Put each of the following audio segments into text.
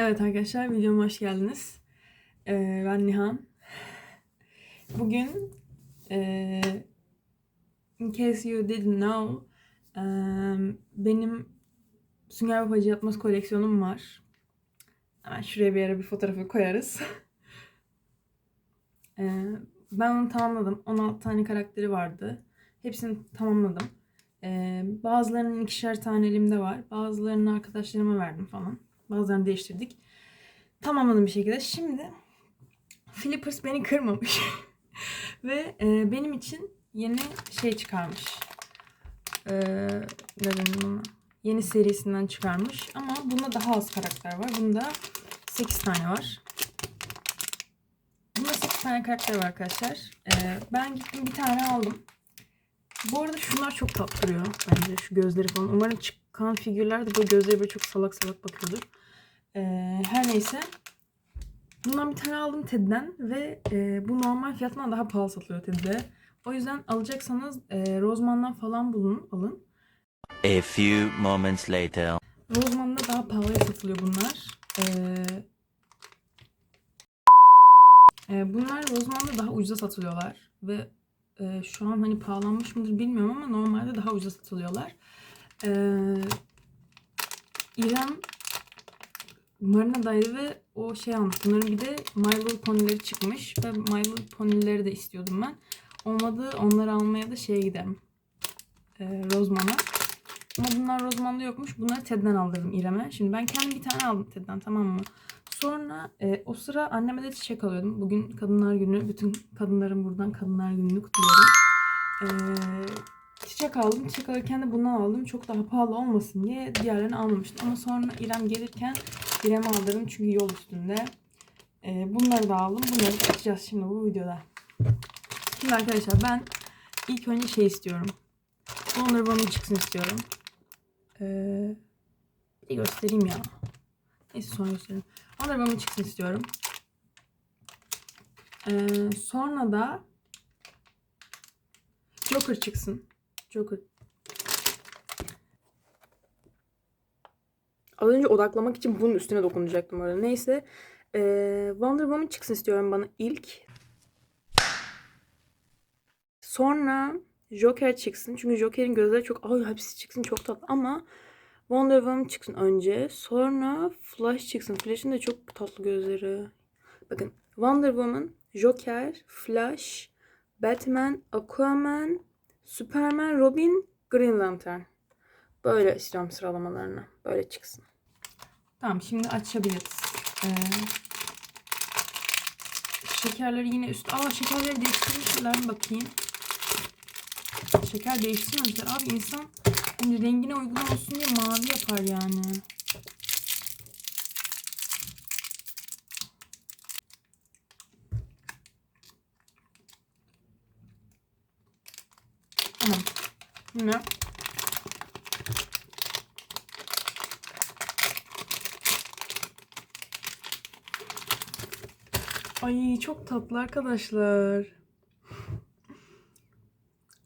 Evet arkadaşlar videoma hoş geldiniz. Ee, ben Nihan. Bugün ee, in case you didn't know ee, benim Sünger Bob Hacı Yatmaz koleksiyonum var. Hemen şuraya bir yere bir fotoğrafı koyarız. Ee, ben onu tamamladım. 16 tane karakteri vardı. Hepsini tamamladım. Ee, bazılarının ikişer tane elimde var. Bazılarını arkadaşlarıma verdim falan. Bazılarını değiştirdik. Tamamladım bir şekilde. Şimdi Flippers beni kırmamış. Ve e, benim için yeni şey çıkarmış. Ona? Yeni serisinden çıkarmış. Ama bunda daha az karakter var. Bunda 8 tane var. Bunda 8 tane karakter var arkadaşlar. Ee, ben gittim bir tane aldım. Bu arada şunlar çok tatlı duruyor bence şu gözleri falan. Umarım çıkan figürler de bu gözleri böyle çok salak salak bakıyordur. Ee, her neyse. Bundan bir tane aldım Ted'den ve e, bu normal fiyatından daha pahalı satılıyor Ted'de. O yüzden alacaksanız e, Rozman'dan falan bulun, alın. A few moments later. Rozman'da daha pahalıya satılıyor bunlar. Ee, e, bunlar Rozman'da daha ucuza satılıyorlar. Ve e, şu an hani pahalanmış mıdır bilmiyorum ama normalde daha ucuza satılıyorlar. Ee, İrem Marina'daydı ve o şey almış. Bunların bir de My Little Pony'leri çıkmış. Ve My Little Pony'leri de istiyordum ben. Olmadı onları almaya da şeye giderim. Ee, Rozman'a. Ama bunlar Rozman'da yokmuş. Bunları Ted'den aldırdım İrem'e. Şimdi ben kendim bir tane aldım Ted'den tamam mı? Sonra e, o sıra anneme de çiçek alıyordum. Bugün Kadınlar Günü. Bütün kadınların buradan Kadınlar Günü'nü kutluyorum. E, çiçek aldım. Çiçek alırken de bundan aldım. Çok daha pahalı olmasın diye diğerlerini almamıştım. Ama sonra İrem gelirken İrem'e aldırdım. Çünkü yol üstünde. E, bunları da aldım. Bunları da açacağız şimdi bu videoda. Şimdi arkadaşlar ben ilk önce şey istiyorum. Wonder Woman çıksın istiyorum. Ee, bir göstereyim ya. Neyse sonra göstereyim. Wonder Woman çıksın istiyorum. Ee, sonra da Joker çıksın. Joker. Az önce odaklamak için bunun üstüne dokunacaktım orada. Neyse. Ee, Wonder Woman çıksın istiyorum bana ilk. Sonra Joker çıksın. Çünkü Joker'in gözleri çok... Ay hepsi çıksın çok tatlı ama... Wonder Woman çıksın önce. Sonra Flash çıksın. Flash'ın da çok tatlı gözleri. Bakın Wonder Woman, Joker, Flash, Batman, Aquaman, Superman, Robin, Green Lantern. Böyle istiyorum sıralamalarını. Böyle çıksın. Tamam şimdi açabiliriz. Ee, şekerleri yine üst... Aa şekerleri değiştirmişler mi bakayım. Şeker değiştirmemişler. Abi insan şimdi rengine uygun olsun diye mavi yapar yani. Tamam. Şimdi Ay çok tatlı arkadaşlar.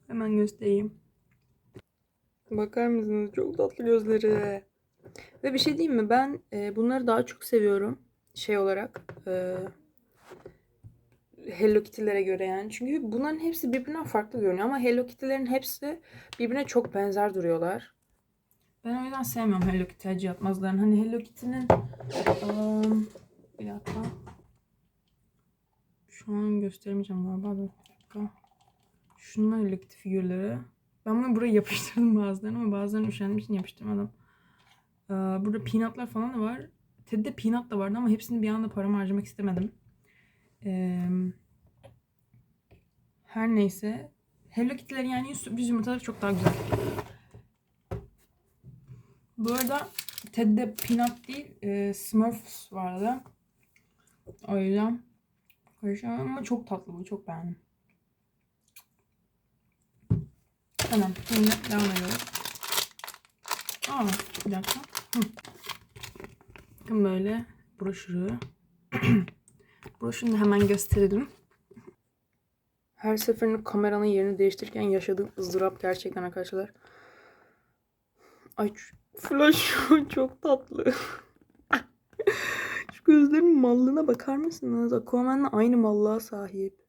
Hemen göstereyim. Bakar mısınız? Çok tatlı gözleri. Ve bir şey diyeyim mi? Ben e, bunları daha çok seviyorum. Şey olarak. E, Hello Kitty'lere göre yani. Çünkü bunların hepsi birbirinden farklı görünüyor. Ama Hello Kitty'lerin hepsi birbirine çok benzer duruyorlar. Ben o yüzden sevmiyorum Hello Kitty Hacı Yatmazların. Hani Hello Kitty'nin um, bir dakika. Şu an gösteremeyeceğim galiba. Bir dakika. Şunlar Kitty figürleri. Ben bunu buraya yapıştırdım bazılarını ama bazılarını üşendiğim için yapıştırmadım. Ee, burada peanutlar falan da var. Ted'de peanut da vardı ama hepsini bir anda paramı harcamak istemedim. Ee, her neyse. Hello Kitty'lerin yani sürpriz yumurtaları çok daha güzel. Bu arada Ted'de peanut değil e, Smurfs vardı. O yüzden karışamam ama çok tatlı bu. Çok beğendim. Tamam. Şimdi devam ediyoruz. Aa, bir dakika. Hı. Bakın böyle broşürü. Broşürünü hemen gösterelim. Her seferinde kameranın yerini değiştirirken yaşadığım ızdırap gerçekten arkadaşlar. Ay Flash çok tatlı. Gözlerin mallığına bakar mısınız? Aquaman'la aynı mallığa sahip.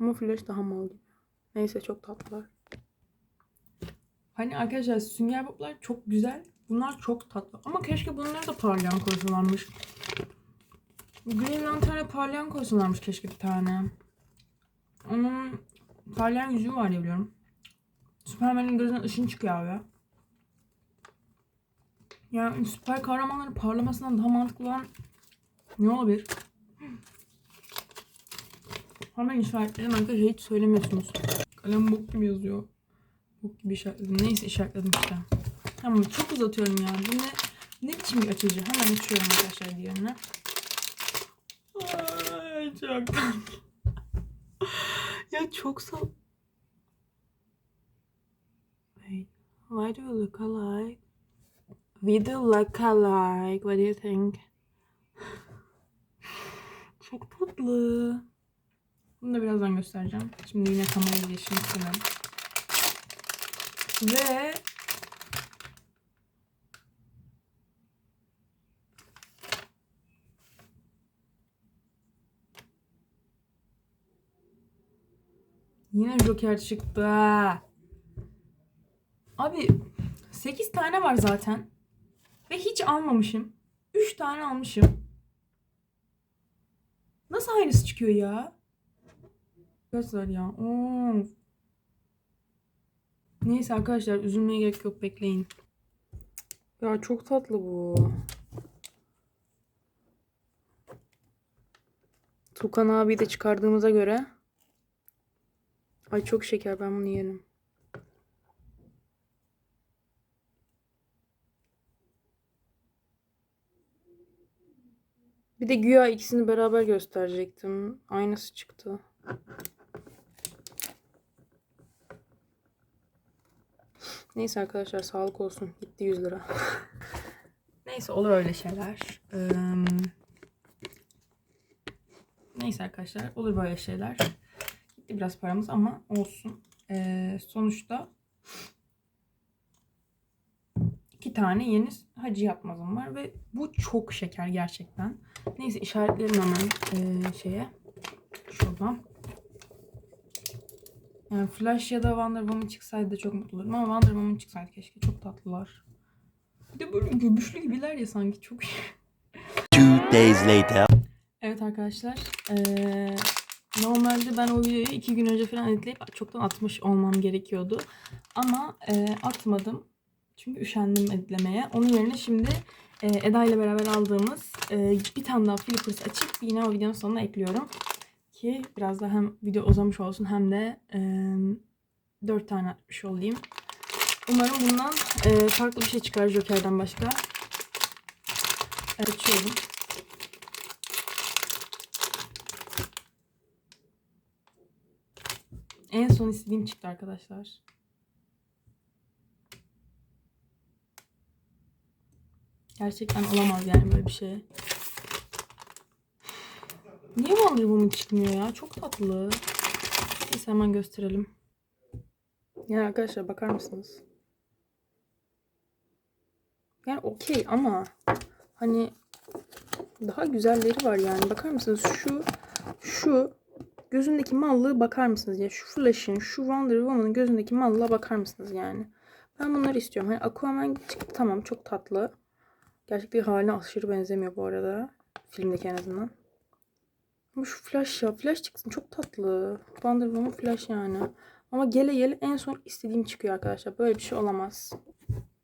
Ama Flash daha mal gibi. Neyse çok tatlılar. Hani arkadaşlar sünger boblar çok güzel. Bunlar çok tatlı. Ama keşke bunları da parlayan koysalarmış. Green Lantern'e parlayan koysalarmış keşke bir tane. Onun parlayan yüzüğü var diye biliyorum. Superman'in gözünden ışın çıkıyor abi. Yani süper kahramanların parlamasından daha mantıklı olan ne olabilir? Hemen işaretledim arkadaşlar hiç söylemiyorsunuz. Kalem bok gibi yazıyor. Bok gibi işaretledim. Neyse işaretledim işte. Tamam çok uzatıyorum ya. Bu ne, ne biçim bir açıcı? Hemen açıyorum arkadaşlar diğerine. Ay çok ya çok sal... Wait. Why do you look alike? We do look alike. What do you think? Çok tatlı. Bunu da birazdan göstereceğim. Şimdi yine kamerayı istemem. Ve Yine Joker çıktı. Abi 8 tane var zaten. Ve hiç almamışım. 3 tane almışım. Nasıl aynısı çıkıyor ya? Arkadaşlar ya. Of. Neyse arkadaşlar üzülmeye gerek yok bekleyin. Ya çok tatlı bu. Tukan abi de çıkardığımıza göre. Ay çok şeker ben bunu yerim. Bir de güya ikisini beraber gösterecektim. Aynısı çıktı. Neyse arkadaşlar sağlık olsun. Gitti 100 lira. Neyse olur öyle şeyler. Eee, Neyse arkadaşlar olur böyle şeyler. Gitti biraz paramız ama olsun. Eee, sonuçta iki tane yeni hacı yapmazım var ve bu çok şeker gerçekten. Neyse işaretlerim hemen eee, şeye. Şuradan. Yani Flash ya da Wonder Woman çıksaydı da çok mutlu olurdum ama Wonder Woman çıksaydı keşke. Çok tatlılar. Bir de böyle göbüşlü gibiler ya sanki çok Two days later. Evet arkadaşlar. eee, normalde ben o videoyu iki gün önce falan editleyip çoktan atmış olmam gerekiyordu. Ama eee, atmadım. Çünkü üşendim editlemeye. Onun yerine şimdi eee, Eda ile beraber aldığımız eee, bir tane daha flippers açıp yine o videonun sonuna ekliyorum. Ki biraz da hem video uzamış olsun hem de eee 4 tane atmış olayım. Umarım bundan eee, farklı bir şey çıkar Joker'den başka. Açıyorum. En son istediğim çıktı arkadaşlar. Gerçekten olamaz yani böyle bir şey. Niye Wonder Woman çıkmıyor ya? Çok tatlı. Neyse hemen gösterelim. Yani arkadaşlar bakar mısınız? Yani okey ama hani daha güzelleri var yani. Bakar mısınız? Şu şu gözündeki mallığı bakar mısınız ya? Şu Flash'in, şu Wonder Woman'ın gözündeki mallığa bakar mısınız yani? Ben bunları istiyorum. Hani Aquaman çıktı tamam çok tatlı. Gerçekten haline aşırı benzemiyor bu arada. Filmdeki en azından. Ama şu Flash ya. Flash çıksın çok tatlı. Wonder Woman Flash yani. Ama gele gele en son istediğim çıkıyor arkadaşlar. Böyle bir şey olamaz.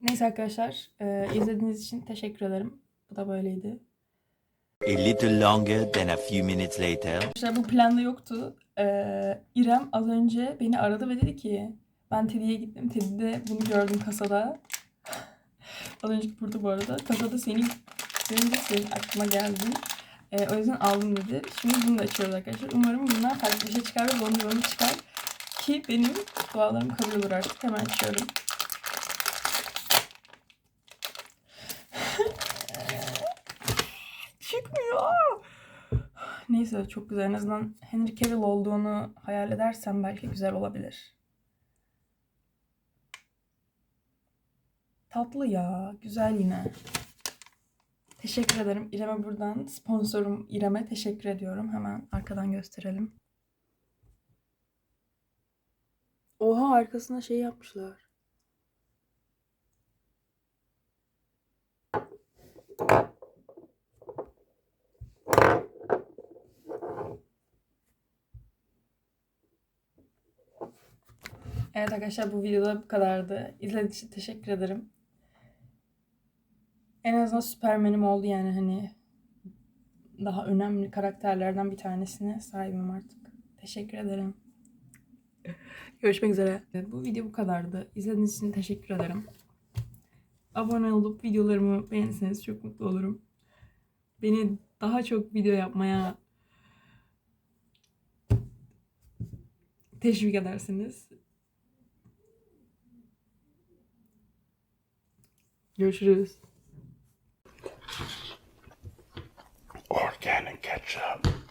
Neyse arkadaşlar. e, izlediğiniz için teşekkür ederim. Bu da böyleydi. A little longer than a few minutes later. Arkadaşlar bu planda yoktu. Ee, İrem az önce beni aradı ve dedi ki ben Teddy'ye gittim. Teddy'de bunu gördüm kasada. Az önce burada bu arada. Kasada seni görünce senin aklıma geldin. Ee, o yüzden aldım dedi. Şimdi bunu da açıyoruz arkadaşlar. Umarım bundan farklı bir şey çıkar ve Woman çıkar. Ki benim dualarım kabul olur artık. Hemen açıyorum. Çıkmıyor. Neyse çok güzel. En azından Henry Cavill olduğunu hayal edersem belki güzel olabilir. Tatlı ya. Güzel yine. Teşekkür ederim. İrem'e buradan sponsorum İrem'e teşekkür ediyorum. Hemen arkadan gösterelim. Oha arkasına şey yapmışlar. Evet arkadaşlar bu videoda bu kadardı. İzlediğiniz için teşekkür ederim. En azından Süpermen'im oldu yani hani daha önemli karakterlerden bir tanesine sahibim artık. Teşekkür ederim. Görüşmek üzere. Bu video bu kadardı. İzlediğiniz için teşekkür ederim. Abone olup videolarımı beğenirseniz çok mutlu olurum. Beni daha çok video yapmaya teşvik edersiniz. Görüşürüz. Organic ketchup.